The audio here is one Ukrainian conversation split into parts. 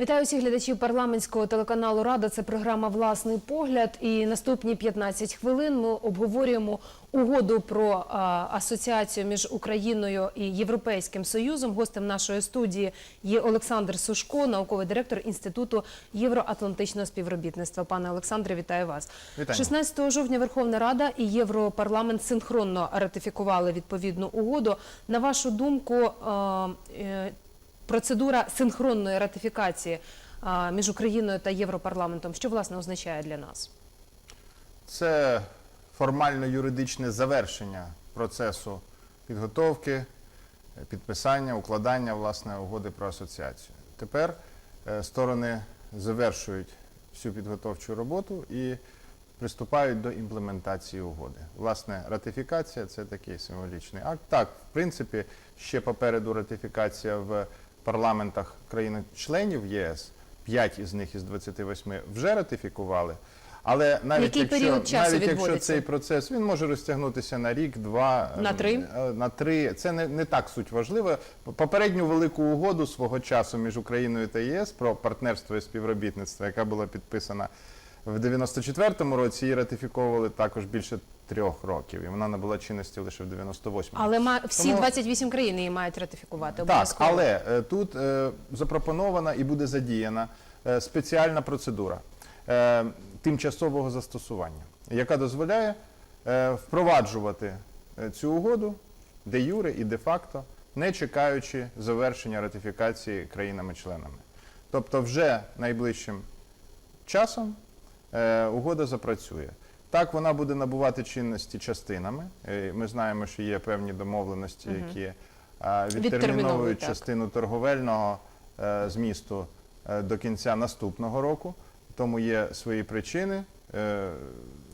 Вітаю всіх глядачів парламентського телеканалу Рада. Це програма Власний погляд. І наступні 15 хвилин ми обговорюємо угоду про асоціацію між Україною і Європейським Союзом. Гостем нашої студії є Олександр Сушко, науковий директор інституту євроатлантичного співробітництва. Пане Олександре, вітаю вас. Вітаю. 16 жовтня Верховна Рада і Європарламент синхронно ратифікували відповідну угоду. На вашу думку, е, процедура синхронної ратифікації між Україною та Європарламентом, що власне означає для нас? Це формально-юридичне завершення процесу підготовки, підписання, укладання власне угоди про асоціацію. Тепер е, сторони завершують всю підготовчу роботу і приступають до імплементації угоди. Власне, ратифікація це такий символічний акт. Так, в принципі, ще попереду ратифікація в парламентах країн-членів ЄС. П'ять із них із 28 вже ратифікували. Але навіть Який якщо, часу навіть якщо цей процес він може розтягнутися на рік, два На ем, три? е, На три це не, не так суть важливо. Попередню велику угоду свого часу між Україною та єС про партнерство і співробітництво, яка була підписана в 94-му році, її ратифіковували також більше трьох років, і вона набула чинності лише в 98-му. Але ма- всі Тому- 28 країн її мають ратифікувати. Так, обов'язково. але е, тут е, запропонована і буде задіяна е, спеціальна процедура е, тимчасового застосування, яка дозволяє е, впроваджувати е, цю угоду де юре і де факто, не чекаючи завершення ратифікації країнами-членами. Тобто, вже найближчим часом угода запрацює. Так, вона буде набувати чинності частинами. Е, Ми знаємо, що є певні домовленості, які е, Відтерміновують, частину торговельного е, змісту е, до кінця наступного року. Тому є свої причини. Е,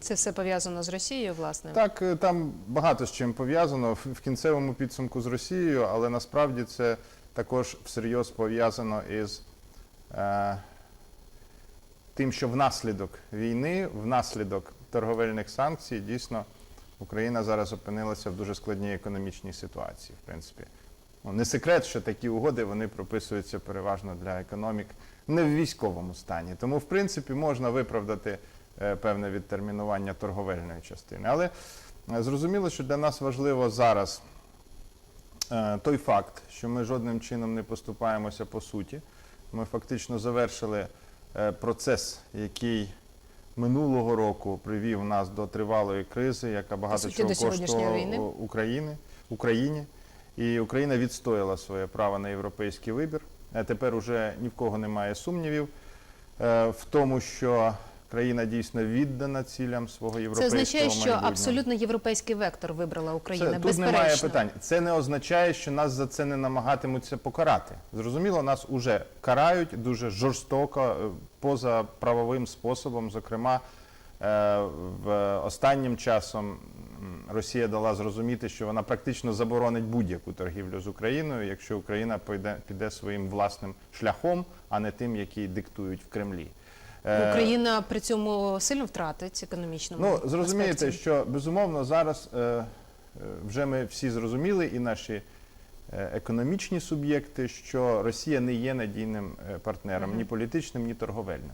Це все пов'язано з Росією, власне. Так, е, там багато з чим пов'язано в кінцевому підсумку з Росією, але насправді це також всерйоз пов'язано із е, тим, що внаслідок війни, внаслідок торговельних санкцій, дійсно Україна зараз опинилася в дуже складній економічній ситуації. В принципі, ну, не секрет, що такі угоди вони прописуються переважно для економік не в військовому стані. Тому, в принципі, можна виправдати е, певне відтермінування торговельної частини. Але е, зрозуміло, що для нас важливо зараз е, той факт, що ми жодним чином не поступаємося по суті. Ми фактично завершили процес, який минулого року привів нас до тривалої кризи, яка багато суті, чого коштувала України, Україні. І Україна відстояла своє право на європейський вибір. Е, Тепер уже ні в кого немає сумнівів е, в тому, що країна дійсно віддана цілям свого Це означає, що майбутнього. абсолютно європейський вектор вибрала Україна. Це, тут немає питань. Це не означає, що нас за це не намагатимуться покарати. Зрозуміло, нас уже карають дуже жорстоко, е, поза правовим способом. Зокрема, е, в останнім часом Росія дала зрозуміти, що вона практично заборонить будь-яку торгівлю з Україною, якщо Україна піде, піде своїм власним шляхом, а не тим, який диктують в Кремлі. Е, Україна при цьому сильно втратить економічному. Ну, зрозумієте, аспекті. що безумовно зараз е, е, вже ми всі зрозуміли, і наші економічні суб'єкти, що Росія не є надійним партнером ні політичним, ні торговельним.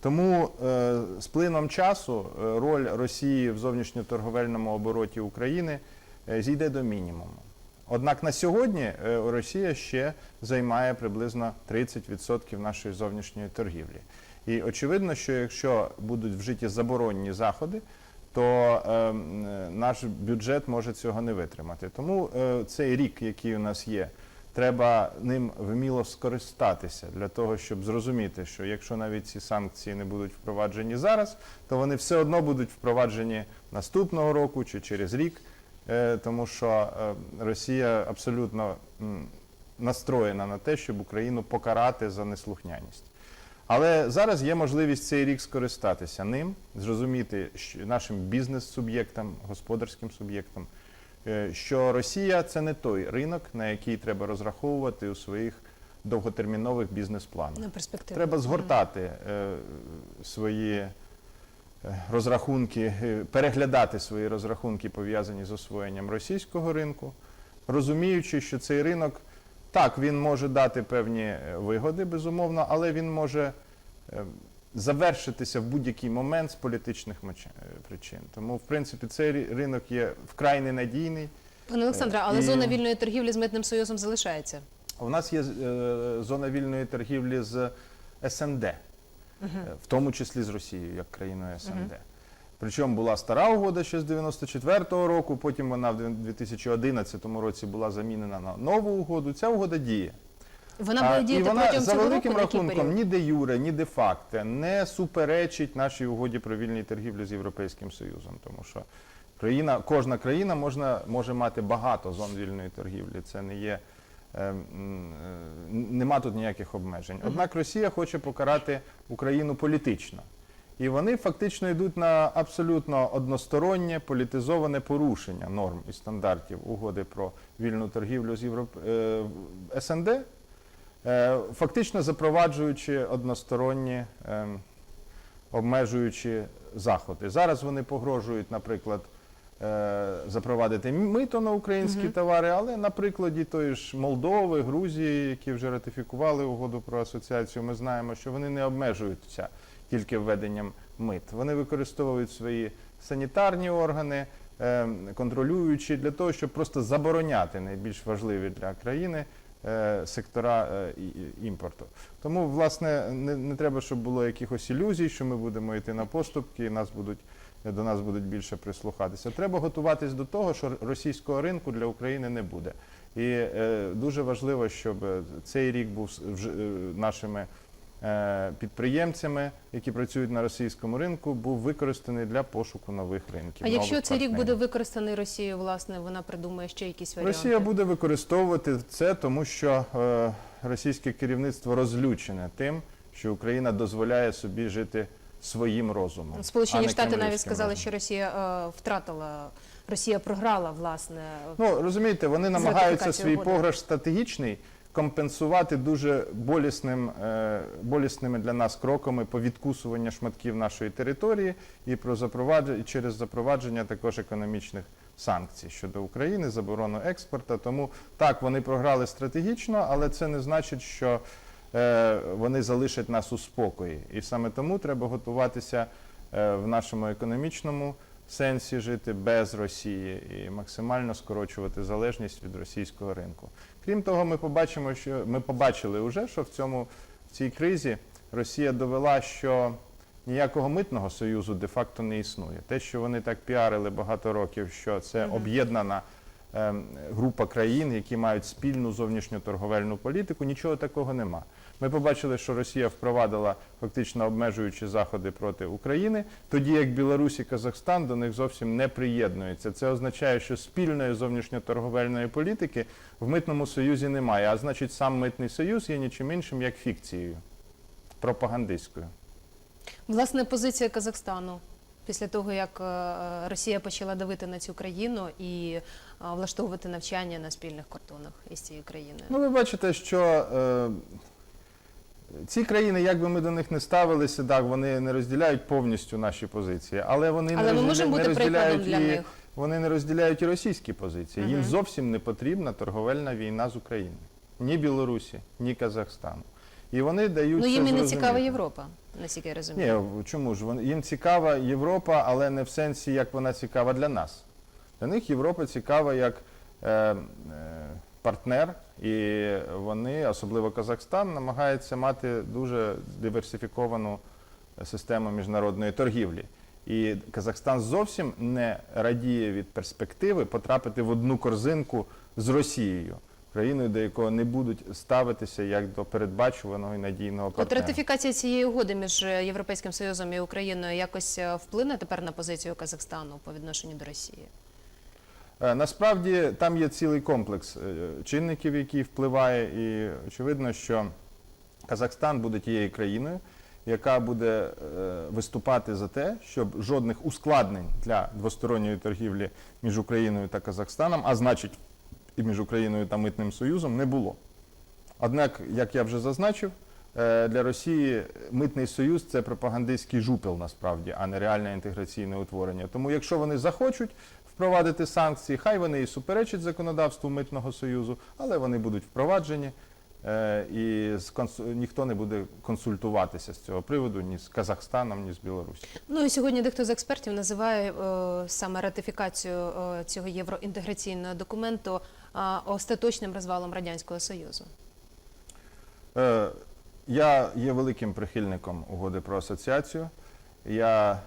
Тому з плином часу роль Росії в зовнішньоторговельному обороті України зійде до мінімуму. Однак на сьогодні Росія ще займає приблизно 30% нашої зовнішньої торгівлі. І очевидно, що якщо будуть вжиті заборонні заходи, то е, е, наш бюджет може цього не витримати. Тому е, цей рік, який у нас є, треба ним вміло скористатися для того, щоб зрозуміти, що якщо навіть ці санкції не будуть впроваджені зараз, то вони все одно будуть впроваджені наступного року чи через рік, е, тому що е, Росія абсолютно м, настроєна на те, щоб Україну покарати за неслухняність. Але зараз є можливість цей рік скористатися ним, зрозуміти нашим бізнес-суб'єктам, господарським суб'єктам, е, що Росія це не той ринок, на який треба розраховувати у своїх довготермінових бізнес-планах. на перспективу. Треба згортати е, свої е, розрахунки, переглядати свої розрахунки, пов'язані з освоєнням російського ринку, розуміючи, що цей ринок Так, він може дати певні е, вигоди, безумовно, але він може е, завершитися в будь-який момент з політичних е, причин. Тому, в принципі, цей ринок є вкрай ненадійний. Пане Олександре, але І- зона вільної торгівлі з митним союзом залишається. У нас є зона вільної торгівлі з СНД, е, в тому числі з Росією, як країною СНД. Причому була стара угода ще з 94-го року, потім вона в 2011 році була замінена на нову угоду. Ця угода діє. Вона буде і вона протягом за цього великим року, на який рахунком період? ні де юре, ні де факте не суперечить нашій угоді про вільній торгівлі з Європейським Союзом, тому що країна, кожна країна можна, може мати багато зон вільної торгівлі. Це не є. е, м, е, Нема тут ніяких обмежень. Однак Росія хоче покарати Україну політично. І вони фактично йдуть на абсолютно одностороннє політизоване порушення норм і стандартів угоди про вільну торгівлю з Європ... е, СНД, е, фактично запроваджуючи односторонні ем, обмежуючі заходи. Зараз вони погрожують, наприклад, е, запровадити мито на українські товари, але на прикладі тої ж Молдови, Грузії, які вже ратифікували угоду про асоціацію, ми знаємо, що вони не обмежуються тільки введенням мит. Вони використовують свої санітарні органи, е, контролюючі для того, щоб просто забороняти найбільш важливі для країни е, сектора е, імпорту. Тому, власне, не, не треба, щоб було якихось ілюзій, що ми будемо йти на поступки, і нас будуть. До нас будуть більше прислухатися. Треба готуватись до того, що російського ринку для України не буде. І е, дуже важливо, щоб цей рік був вже, нашими підприємцями, які працюють на російському ринку, був використаний для пошуку нових ринків. А якщо цей рік буде використаний Росією, власне, вона придумає ще якісь варіанти? Росія буде використовувати це, тому що е, російське керівництво розлючене тим, що Україна дозволяє собі жити своїм розумом. Сполучені не Штати навіть сказали, розумом. що Росія е, втратила, Росія програла власне. Ну розумієте, вони намагаються свій угоди. програш стратегічний компенсувати дуже болісним, е, болісними для нас кроками по відкусуванню шматків нашої території і про запровадження через запровадження також економічних санкцій щодо України, заборону експорту. Тому так вони програли стратегічно, але це не значить, що е, вони залишать нас у спокої. І саме тому треба готуватися е, в нашому економічному сенсі жити без Росії і максимально скорочувати залежність від російського ринку. Крім того, ми побачимо, що ми побачили вже, що в цьому в цій кризі Росія довела, що ніякого митного союзу де-факто не існує. Те, що вони так піарили багато років, що це об'єднана група країн, які мають спільну зовнішню торговельну політику, нічого такого нема. Ми побачили, що Росія впровадила фактично обмежуючі заходи проти України, тоді як Білорусь і Казахстан до них зовсім не приєднуються. Це означає, що спільної зовнішньоторговельної політики в митному союзі немає. А значить, сам митний союз є нічим іншим як фікцією пропагандистською. Власне, позиція Казахстану після того, як е, Росія почала давити на цю країну і влаштовувати навчання на спільних кордонах із цією країною. Ну, ви бачите, що е, ці країни, як би ми до них не ставилися, так, вони не розділяють повністю наші позиції, але вони Але не, ми розділя- можемо не розділяють для і, них. вони не розділяють і російські позиції. Їм зовсім не потрібна торговельна війна з Україною. Ні Білорусі, ні Казахстану. І вони дають Ну їм і не цікава Європа, наскільки я розумію. Ні, чому ж? Їм цікава Європа, але не в сенсі, як вона цікава для нас. Для них Європа цікава як е, е, партнер, і вони, особливо Казахстан, намагаються мати дуже диверсифіковану систему міжнародної торгівлі. І Казахстан зовсім не радіє від перспективи потрапити в одну корзинку з Росією, країною, до якого не будуть ставитися як до передбачуваного і надійного От ратифікація цієї угоди між е, Європейським Союзом і Україною якось вплине тепер на позицію Казахстану по відношенню до Росії? Е, Насправді там є цілий комплекс е, чинників, який впливає, і очевидно, що Казахстан буде тією країною, яка буде е, виступати за те, щоб жодних ускладнень для двосторонньої торгівлі між Україною та Казахстаном, а значить і між Україною та Митним Союзом, не було. Однак, як я вже зазначив, для Росії митний союз це пропагандистський жупел насправді, а не реальне інтеграційне утворення. Тому, якщо вони захочуть, впровадити санкції. Хай вони і суперечать законодавству митного союзу, але вони будуть впроваджені. е, І ніхто не буде консультуватися з цього приводу ні з Казахстаном, ні з Білорусі. Ну і сьогодні дехто з експертів називає е, саме ратифікацію е, цього євроінтеграційного документу е, остаточним розвалом радянського союзу. Е, Я є великим прихильником угоди про асоціацію. Я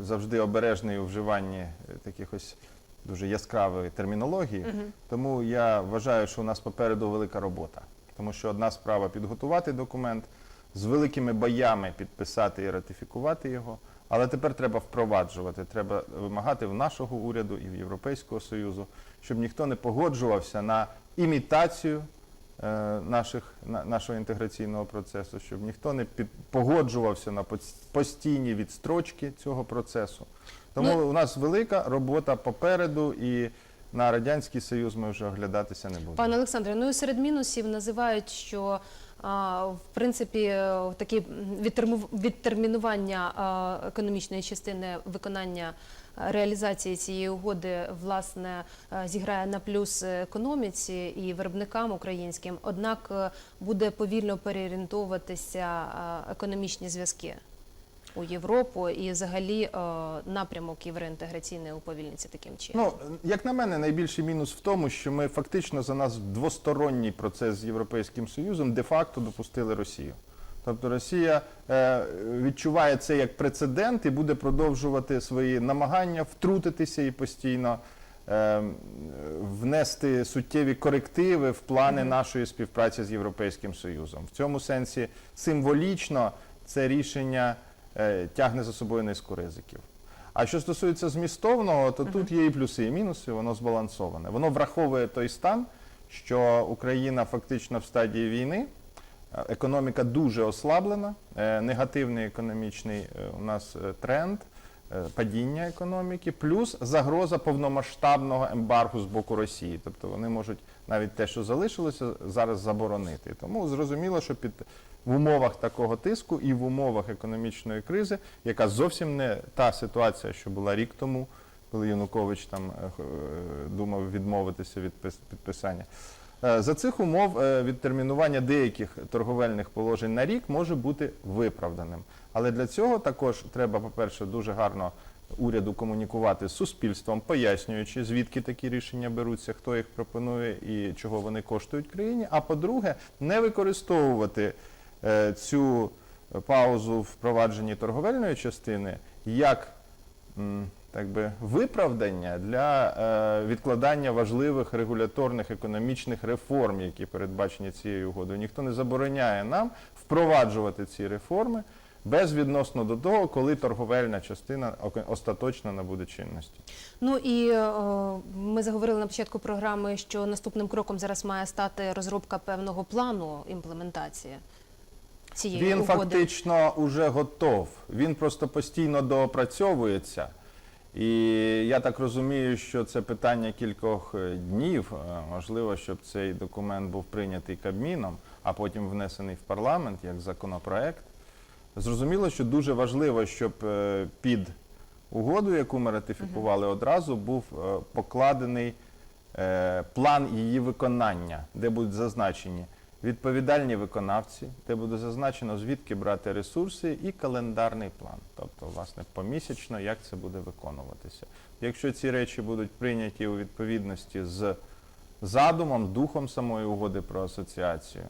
завжди обережний у вживанні е, таких ось дуже яскравої термінології. Тому я вважаю, що у нас попереду велика робота. Тому що одна справа підготувати документ, з великими боями підписати і ратифікувати його. Але тепер треба впроваджувати, треба вимагати в нашого уряду і в Європейського Союзу, щоб ніхто не погоджувався на імітацію наших, на, нашого інтеграційного процесу, щоб ніхто не під, погоджувався на постійні відстрочки цього процесу. Тому Ну- у нас велика робота попереду, і на Радянський Союз ми вже оглядатися не будемо. Пане Олександре, ну і серед мінусів називають, що а, в принципі е, такі відтермінування економічної частини виконання реалізації цієї угоди власне е, зіграє на плюс економіці і виробникам українським однак е, буде повільно переорієнтовуватися економічні зв'язки. У Європу і взагалі е, напрямок євроінтеграційний уповільниться таким чином. Ну, як на мене, найбільший мінус в тому, що ми фактично за нас двосторонній процес з Європейським Союзом де-факто допустили Росію. Тобто Росія е, відчуває це як прецедент і буде продовжувати свої намагання втрутитися і постійно е, внести суттєві корективи в плани нашої співпраці з Європейським Союзом. В цьому сенсі символічно це рішення е, тягне за собою низку ризиків. А що стосується змістовного, то тут є і плюси, і мінуси, воно збалансоване. Воно враховує той стан, що Україна фактично в стадії війни, економіка дуже ослаблена, е, негативний економічний е, у нас е, тренд. Падіння економіки, плюс загроза повномасштабного ембаргу з боку Росії. Тобто вони можуть навіть те, що залишилося, зараз заборонити. Тому зрозуміло, що під в умовах такого тиску і в умовах економічної кризи, яка зовсім не та ситуація, що була рік тому, коли Янукович там думав відмовитися від пис- підписання. Е, За цих умов е, відтермінування деяких торговельних положень на рік може бути виправданим. Але для цього також треба, по-перше, дуже гарно уряду комунікувати з суспільством, пояснюючи, звідки такі рішення беруться, хто їх пропонує і чого вони коштують країні. А по-друге, не використовувати е, цю паузу в впровадженні торговельної частини як так би, виправдання для е, відкладання важливих регуляторних економічних реформ, які передбачені цією угодою. Ніхто не забороняє нам впроваджувати ці реформи безвідносно до того, коли торговельна частина остаточно набуде чинності. Ну і е, ми заговорили на початку програми, що наступним кроком зараз має стати розробка певного плану імплементації цієї Він угоди. фактично уже готов. Він просто постійно доопрацьовується. І я так розумію, що це питання кількох е, днів. Е, Можливо, щоб цей документ був прийнятий Кабміном, а потім внесений в парламент як законопроект. Зрозуміло, що дуже важливо, щоб е, під угоду, яку ми ратифікували одразу, був покладений план її виконання, де будуть зазначені відповідальні виконавці, де буде зазначено, звідки брати ресурси, і календарний план. Тобто, власне, помісячно, як це буде виконуватися. Якщо ці речі будуть прийняті у відповідності з задумом, духом самої угоди про асоціацію,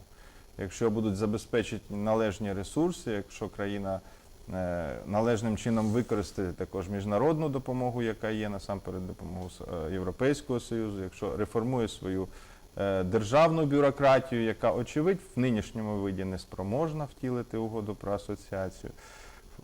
якщо будуть забезпечені належні ресурси, якщо країна е, належним чином використати також міжнародну допомогу, яка є насамперед допомогу е, Європейського Союзу, якщо реформує свою державну бюрократію, яка, очевидь, в нинішньому виді не спроможна втілити угоду про асоціацію.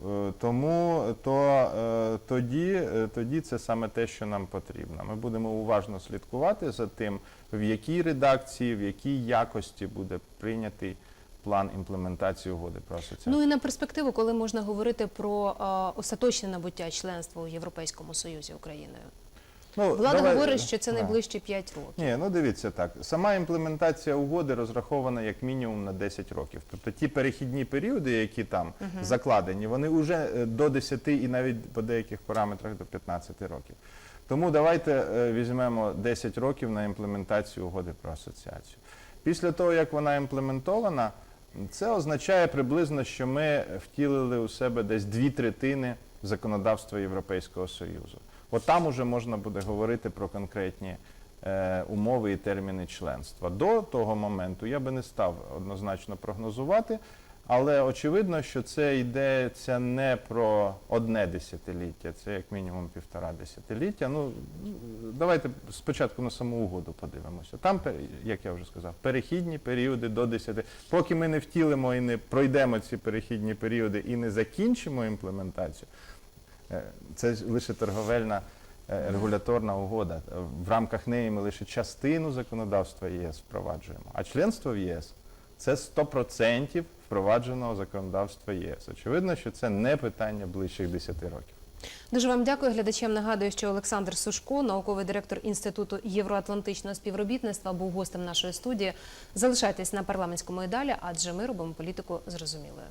Е, Тому то, е, тоді, е, тоді це саме те, що нам потрібно. Ми будемо уважно слідкувати за тим, в якій редакції, в якій якості буде прийнятий план імплементації угоди про асоціацію. Ну і на перспективу, коли можна говорити про е, остаточне набуття членства у Європейському Союзі Україною. Ну, Влада давай- говорить, що це Да. найближчі 5 років. Ні, ну дивіться так. Сама імплементація угоди розрахована як мінімум на 10 років. Тобто ті перехідні періоди, які там закладені, вони вже е, до 10 і навіть по деяких параметрах до 15 років. Тому давайте е, візьмемо 10 років на імплементацію угоди про асоціацію. Після того, як вона імплементована, це означає приблизно, що ми втілили у себе десь дві третини законодавства Європейського Союзу. От там уже можна буде говорити про конкретні е, умови і терміни членства. До того моменту я би не став однозначно прогнозувати, але очевидно, що це йдеться не про одне десятиліття, це як мінімум півтора десятиліття. Ну давайте спочатку на саму угоду подивимося. Там, як я вже сказав, перехідні періоди до 10. Поки ми не втілимо і не пройдемо ці перехідні періоди і не закінчимо імплементацію, Це ж лише торговельна е, регуляторна угода. Е, В рамках неї ми лише частину законодавства ЄС впроваджуємо. А членство в ЄС це 100% впровадженого законодавства ЄС. Очевидно, що це не питання ближчих 10 років. Дуже вам дякую. Глядачам нагадую, що Олександр Сушко, науковий директор Інституту євроатлантичного співробітництва, був гостем нашої студії. Залишайтесь на парламентському і далі, адже ми робимо політику зрозумілою.